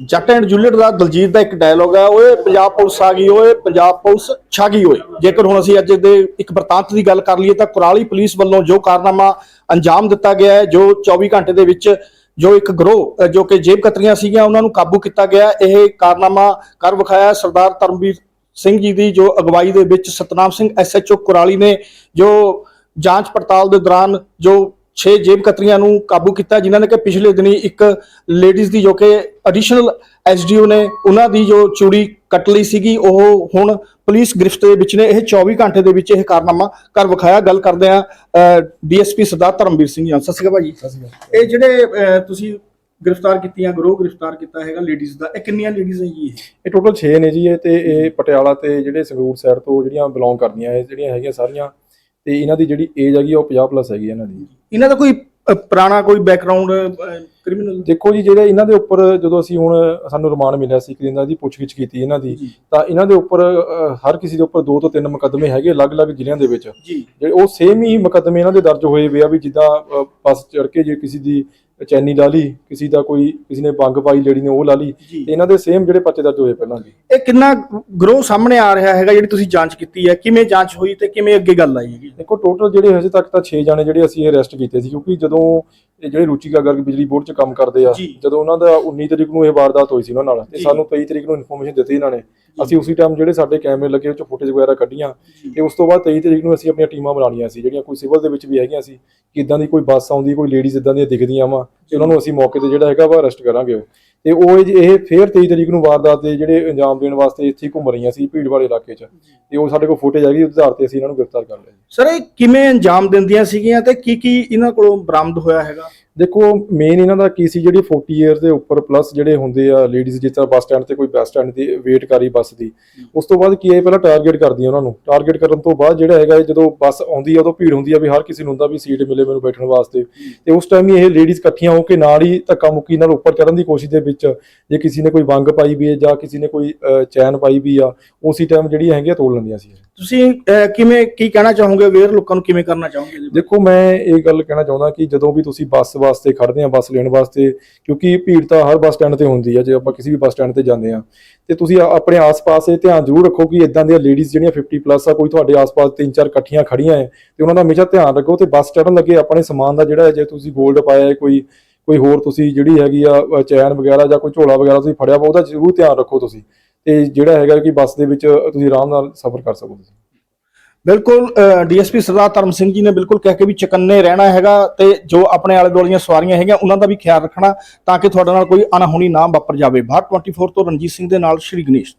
ਜੱਟ and Juliet ਦਾ ਦਲਜੀਤ ਦਾ ਇੱਕ ਡਾਇਲੋਗ ਹੈ, ਓਏ ਪੰਜਾਬ ਪੁਲਿਸ ਆ ਗਈ, ਓਏ ਪੰਜਾਬ ਪੁਲਿਸ ਛਾ ਗਈ ਓਏ। ਜੇਕਰ ਹੁਣ ਅਸੀਂ ਅੱਜ ਦੇ ਇੱਕ ਵਰਤਾਂਤ ਦੀ ਗੱਲ ਕਰ ਲਈਏ ਤਾਂ ਕੁਰਾਲੀ ਪੁਲਿਸ ਵੱਲੋਂ ਜੋ ਕਾਰਨਾਮਾ ਅੰਜਾਮ ਦਿੱਤਾ ਗਿਆ ਹੈ, ਜੋ 24 ਘੰਟੇ ਦੇ ਵਿੱਚ ਜੋ ਇੱਕ ਗਰੋਹ ਜੋ ਕਿ ਜੇਬ ਕਤਰੀਆਂ ਸੀਗੀਆਂ, ਉਹਨਾਂ ਨੂੰ ਕਾਬੂ ਕੀਤਾ ਗਿਆ ਇਹ ਕਾਰਨਾਮਾ ਕਰ ਵਿਖਾਇਆ ਸਰਦਾਰ ਧਰਮਵੀਰ ਸਿੰਘ ਜੀ ਦੀ, ਜੋ ਅਗਵਾਈ ਦੇ ਵਿੱਚ ਸਤਨਾਮ ਸਿੰਘ ਐਸਐਚਓ ਕੁਰਾਲੀ ਨੇ ਜੋ ਜਾਂਚ ਪੜਤਾਲ ਦੇ ਦੌਰਾਨ ਜੋ 6 ਜੇਬ ਕਤਰੀਆਂ ਨੂੰ ਕਾਬੂ ਕੀਤਾ ਜਿਨ੍ਹਾਂ ਨੇ ਕਿ ਪਿਛਲੇ ਦਿਨੀ ਇੱਕ ਲੇਡੀਜ਼ ਦੀ ਜੋ ਕਿ ਐਡੀਸ਼ਨਲ ਐਸਡੀਓ ਨੇ ਉਹਨਾਂ ਦੀ ਜੋ ਚੂੜੀ ਕੱਟ ਲਈ ਸੀਗੀ ਉਹ ਹੁਣ ਪੁਲਿਸ ਗ੍ਰਿਫਤ ਦੇ ਵਿੱਚ ਨੇ। ਇਹ 24 ਘੰਟੇ ਦੇ ਵਿੱਚ ਇਹ ਕਾਰਨਾਮਾ ਕਰ ਵਿਖਾਇਆ। ਗੱਲ ਕਰਦੇ ਆ ਡੀਐਸਪੀ ਸਰਦਾਰ ਧਰਮਵੀਰ ਸਿੰਘ ਜੀ। ਸਤਿ ਸ਼੍ਰੀ ਅਕਾਲ ਭਾਜੀ। ਇਹ ਜਿਹੜੇ ਤੁਸੀਂ ਗ੍ਰਿਫਤਾਰ ਕੀਤੀਆਂ ਗਰੋਹ ਗ੍ਰਿਫਤਾਰ ਕੀਤਾ ਹੈਗਾ ਲੇਡੀਜ਼ ਦਾ ਇਹ ਕਿੰਨੀਆਂ ਲੇਡੀਜ਼ ਹੈ ਜੀ ਇਹ? ਇਹ ਟੋਟਲ 6 ਨੇ ਜੀ ਇਹ ਤੇ ਇਹ ਪਟਿਆਲਾ ਤੇ ਜਿਹੜੇ ਸੰਗਰੂਰ ਸਾਈਡ ਤੋਂ ਜਿਹੜੀਆਂ ਬਿਲੋਂਗ ਕਰਦੀਆਂ ਇਹ ਜਿਹੜੀਆਂ ਹੈਗੀਆਂ ਸਾਰੀਆਂ ਤੇ ਇਹਨਾਂ ਦੀ ਜਿਹੜੀ ਏਜ ਹੈਗੀ ਆ ਉਹ 50 ਪਲੱਸ ਹੈਗੀ ਆ ਇਹਨਾਂ ਦੀ। ਇਹਨਾਂ ਦਾ ਕੋਈ ਅਹ, ਪੁਰਾਣਾ ਕੋਈ ਬੈਕਗ੍ਰਾਉਂਡ ਕ੍ਰਿਮੀਨਲ ਦੇਖੋ ਜੀ ਜਿਹੜੇ ਇਹਨਾਂ ਦੇ ਉੱਪਰ ਜਦੋਂ ਅਸੀਂ ਹੁਣ ਸਾਨੂੰ ਰਿਮਾਂਡ ਮਿਲਿਆ ਸੀ ਦਿਨ ਦਾ ਪੁੱਛਗਿੱਛ ਕੀਤੀ ਇਹਨਾਂ ਦੀ ਤਾਂ ਇਹਨਾਂ ਦੇ ਉੱਪਰ ਹਰ ਕਿਸੇ ਦੇ ਉੱਪਰ ਦੋ ਤੋਂ ਤਿੰਨ ਮੁਕੱਦਮੇ ਹੈਗੇ ਅਲੱਗ-ਅਲੱਗ ਜ਼ਿਲ੍ਹਿਆਂ ਦੇ ਵਿੱਚ। ਜਿਹੜੇ ਉਹ ਸੇਮ ਹੀ ਮੁਕੱਦਮੇ ਇਹਨਾਂ ਦੇ ਦਰਜ ਹੋਏ ਵੇ ਆ ਵੀ ਜਿੱਦਾਂ ਬੱਸ ਚੜ ਕੇ ਜੇ ਕਿਸੇ ਦੀ ਚੈਨੀ ਲਾ ਲਈ ਕਿਸੇ ਦਾ ਕੋਈ ਕਿਸੇ ਨੇ ਬੰਗ ਪਾਈ ਲੇਡੀ ਨੇ ਉਹ ਲਾ ਲਈ ਇਹਨਾਂ ਦੇ ਸੇਮ ਜਿਹੜੇ ਪਰਚੇ ਦਰਜ ਹੋਏ ਪਹਿਲਾਂ ਜੀ ਇਹ ਕਿੰਨਾ ਗਰੋਹ ਸਾਹਮਣੇ ਆ ਰਿਹਾ ਹੈਗਾ ਜਿਹੜੀ ਤੁਸੀਂ ਜਾਂਚ ਕੀਤੀ ਹੈ? ਕਿਵੇਂ ਜਾਂਚ ਹੋਈ ਤੇ ਕਿਵੇਂ ਅੱਗੇ ਗੱਲ ਆਈ ਹੈਗੀ? ਦੇਖੋ ਟੋਟਲ ਜਿਹੜੇ ਹਜੇ ਤੱਕ ਤਾਂ 6 ਜਾਣੇ ਜਿਹੜੇ ਅਸੀਂ ਅਰੈਸਟ ਕੀਤੇ ਸੀ ਕਿਉਂਕਿ ਜਦੋਂ ਇਹ ਜਿਹੜੇ ਰੁਚੀਕਾ ਗਰਗ ਬਿਜਲੀ ਬੋਰਡ 'ਚ ਕੰਮ ਕਰਦੇ ਆ। ਜਦੋਂ ਉਹਨਾਂ ਦਾ 19 ਤਰੀਕ ਨੂੰ ਇਹ ਵਾਰਦਾਤ ਹੋਈ ਸੀ ਉਹਨਾਂ ਨਾਲ ਤੇ। ਸਾਨੂੰ 23 ਤਰੀਕ ਨੂੰ ਇਨਫੋਰਮੇਸ਼ਨ ਦਿੱਤੀ ਇਹਨਾਂ ਨੇ ਅਸੀਂ ਉਸੇ ਟਾਈਮ ਜਿਹੜੇ ਸਾਡੇ ਕੈਮਰੇ ਲੱਗੇ ਉਹ 'ਚ ਫੁਟੇਜ ਵਗੈਰਾ ਕੱਢੀਆਂ ਤੇ ਉਸ ਤੋਂ ਬਾਅਦ 23 ਤਰੀਕ ਨੂੰ ਅਸੀਂ ਆਪਣੀਆਂ ਟੀਮਾਂ ਬਣਾਉਣੀਆਂ ਸੀ ਜਿਹੜੀਆਂ ਕੋਈ ਸਿਵਲ ਦੇ ਵਿੱਚ ਵੀ ਹੈਗੀਆਂ ਸੀ ਕਿ ਇਦਾਂ ਦੀ ਕੋਈ ਬੱਸ ਆਉਂਦੀ ਕੋਈ ਲੇਡੀਜ਼ ਇਦਾਂ ਦੀਆਂ ਦਿਖਦੀਆਂ ਵਾ ਤੇ ਉਹਨਾਂ ਨੂੰ ਅਸੀਂ ਮੌਕੇ ਤੇ ਜਿਹੜਾ ਹੈਗਾ ਵਾ ਅਰੈਸਟ ਕਰਾਂਗੇ ਤੇ ਉਹ ਇਹ- ਇਹ ਫੇਰ 23 ਤਰੀਕ ਨੂੰ ਵਾਰਦਾਤ ਦੇ ਜਿਹੜੇ ਅੰਜਾਮ ਦੇਣ ਵਾਸਤੇ ਇੱਥੇ ਘੁੰਮ ਰਹੀਆਂ ਸੀ ਭੀੜ ਵਾਲੇ ਇਲਾਕੇ 'ਚ। ਤੇ ਉਹ ਸਾਡੇ ਕੋਲ ਫੁਟੇਜ ਹੈਗੀ, ਉਹਦੇ ਆਧਾਰ ਤੇ ਅਸੀਂ ਇਹਨਾਂ ਨੂੰ ਗ੍ਰਿਫਤਾਰ ਕਰ ਲਿਆ ਸਰ ਇਹ ਕਿਵੇਂ ਅੰਜਾਮ ਦਿੰਦੀਆਂ ਸੀਗੀਆਂ ਤੇ ਕੀ ਕੀ ਇਹਨਾਂ ਕੋਲੋਂ ਬਰਾਮਦ ਹੋਇਆ ਹੈਗਾ? ਦੇਖੋ ਮੇਨ ਇਹਨਾਂ ਦਾ ਕੀ ਸੀ ਜਿਹੜੀ 40 ਇਅਰ ਦੇ ਉੱਪਰ ਪਲੱਸ ਜਿਹੜੇ ਹੁੰਦੇ ਆ ਲੇਡੀਜ਼ ਜਿਸ ਤਰ੍ਹਾਂ ਬੱਸ ਸਟੈਂਡ ਤੇ ਕੋਈ ਬੱਸ ਸਟੈਂਡ ਦੀ ਵੇਟ ਕਰੀ ਬੱਸ ਦੀ ਉਸ ਤੋਂ ਬਾਅਦ ਕੀ ਹੈ ਪਹਿਲਾਂ ਟਾਰਗੇਟ ਕਰਦੀਆਂ ਉਹਨਾਂ ਨੂੰ। ਟਾਰਗੇਟ ਕਰਨ ਤੋਂ ਬਾਅਦ ਜਿਹੜਾ ਹੈਗਾ ਜਦੋਂ ਬੱਸ ਆਉਂਦੀ ਆ ਉਦੋਂ ਭੀੜ ਹੁੰਦੀ ਆ ਵੀ ਹਰ ਕਿਸੇ ਨੂੰ ਹੁੰਦਾ ਵੀ ਸੀਟ ਮਿਲੇ ਮੈਨੂੰ ਬੈਠਣ ਵਾਸਤੇ। ਤੇ ਉਸ ਟਾਈਮ ਹੀ ਇਹ ਲੇਡੀਜ਼ ਇਕੱਠੀਆਂ ਹੋ ਕੇ ਨਾਲ ਹੀ ਧੱਕਾ ਮੁੱਕੀ ਨਾਲ ਉੱਪਰ ਚੜਨ ਦੀ ਕੋਸ਼ਿਸ਼ ਦੇ ਵਿੱਚ ਜੇ ਕਿਸੇ ਨੇ ਕੋਈ ਵੰਗ ਪਾਈ ਵੀ ਹੈ ਜਾਂ ਕਿਸੇ ਨੇ ਕੋਈ ਚੈਨ ਪਾਈ ਵੀ ਆ ਉਸੇ ਟਾਈਮ ਜਿਹੜੀਆਂ ਹੈਗੀਆਂ ਤੋੜ ਲੈਂਦੀਆਂ ਸੀ। ਤੁਸੀਂ ਅਹ, ਕਿਵੇਂ ਕੀ ਕਹਿਣਾ ਚਾਹੋਗੇ? ਅਵੇਅਰ ਲੋਕਾਂ ਨੂੰ ਕਿਵੇਂ ਕਰਨਾ ਚਾਹੋਗੇ ਇਹਦੇ ਬਾਰੇ? ਦੇਖੋ ਮੈਂ ਇਹ ਗੱਲ ਕਹਿਣਾ ਚਾਹੁੰਦਾ ਕਿ ਜਦੋਂ ਵੀ ਤੁਸੀਂ ਬੱਸ ਵਾਸਤੇ ਖੜਦੇ ਆ ਬੱਸ ਲੈਣ ਵਾਸਤੇ ਕਿਉਂਕਿ ਭੀੜ ਤਾਂ ਹਰ ਬੱਸ ਸਟੈਂਡ ਤੇ ਹੁੰਦੀ ਆ ਜੇ ਆਪਾਂ ਕਿਸੇ ਵੀ ਬੱਸ ਸਟੈਂਡ ਤੇ ਜਾਂਦੇ ਆ। ਤੇ ਤੁਸੀਂ ਆ- ਆਪਣੇ ਆਸ-ਪਾਸ ਇਹ ਧਿਆਨ ਜ਼ਰੂਰ ਰੱਖੋ ਕਿ ਇਦਾਂ ਦੀਆਂ ਲੇਡੀਜ਼ ਜਿਹੜੀਆਂ 50 ਪਲੱਸ ਆ ਕੋਈ ਤੁਹਾਡੇ ਆਸ-ਪਾਸ ਤਿੰਨ ਚਾਰ ਇਕੱਠੀਆਂ ਖੜੀਆਂ ਹੈ ਤੇ ਉਹਨਾਂ ਦਾ ਹਮੇਸ਼ਾ ਧਿਆਨ ਰੱਖੋ ਤੇ ਬੱਸ ਚੜਨ ਲੱਗੇ ਆਪਣੇ ਸਮਾਨ ਦਾ ਜਿਹੜਾ ਹੈ, ਜੇ ਤੁਸੀਂ 골ਡ ਪਾਇਆ ਹੈ ਕੋਈ ਕੋਈ ਹੋਰ ਤੁਸੀਂ ਜਿਹੜੀ ਹੈਗੀ ਆ ਅ, ਚੈਨ ਵਗੈਰਾ ਜਾਂ ਕੋਈ ਝੋਲਾ ਵਗੈਰਾ ਤੁਸੀਂ ਫੜਿਆ ਵਾ ਉਹਦਾ ਜ਼ਰੂਰ ਧਿਆਨ ਰੱਖੋ ਤੁਸੀਂ। ਤੇ ਜਿਹੜਾ ਹੈਗਾ ਕਿ ਬੱਸ ਦੇ ਵਿੱਚ ਤੁਸੀਂ ਆਰਾਮ ਨਾਲ ਸਫ਼ਰ ਕਰ ਸਕੋ ਤੁਸੀਂ। ਬਿਲਕੁਲ ਡੀਐਸਪੀ ਸਰਦਾਰ ਧਰਮ ਸਿੰਘ ਜੀ ਨੇ ਬਿਲਕੁਲ ਕਹਿ ਕੇ ਵੀ ਚਕੰਨੇ ਰਹਿਣਾ ਹੈਗਾ ਤੇ ਜੋ ਆਪਣੇ ਆਲੇ ਦੁਆਲੇ ਦੀਆਂ ਸਵਾਰੀਆਂ ਹੈਗੀਆਂ ਉਹਨਾਂ ਦਾ ਵੀ ਖਿਆਲ ਰੱਖਣਾ ਤਾਂ ਕਿ ਤੁਹਾਡੇ ਨਾਲ ਕੋਈ ਅਣਹੋਣੀ ਨਾ ਵਾਪਰ ਜਾਵੇ। ਭਾਰਤ 24 ਤੋਂ ਰਣਜੀਤ ਸਿੰਘ ਦੇ ਨਾਲ ਸ਼੍ਰੀ ਗਣੇਸ਼।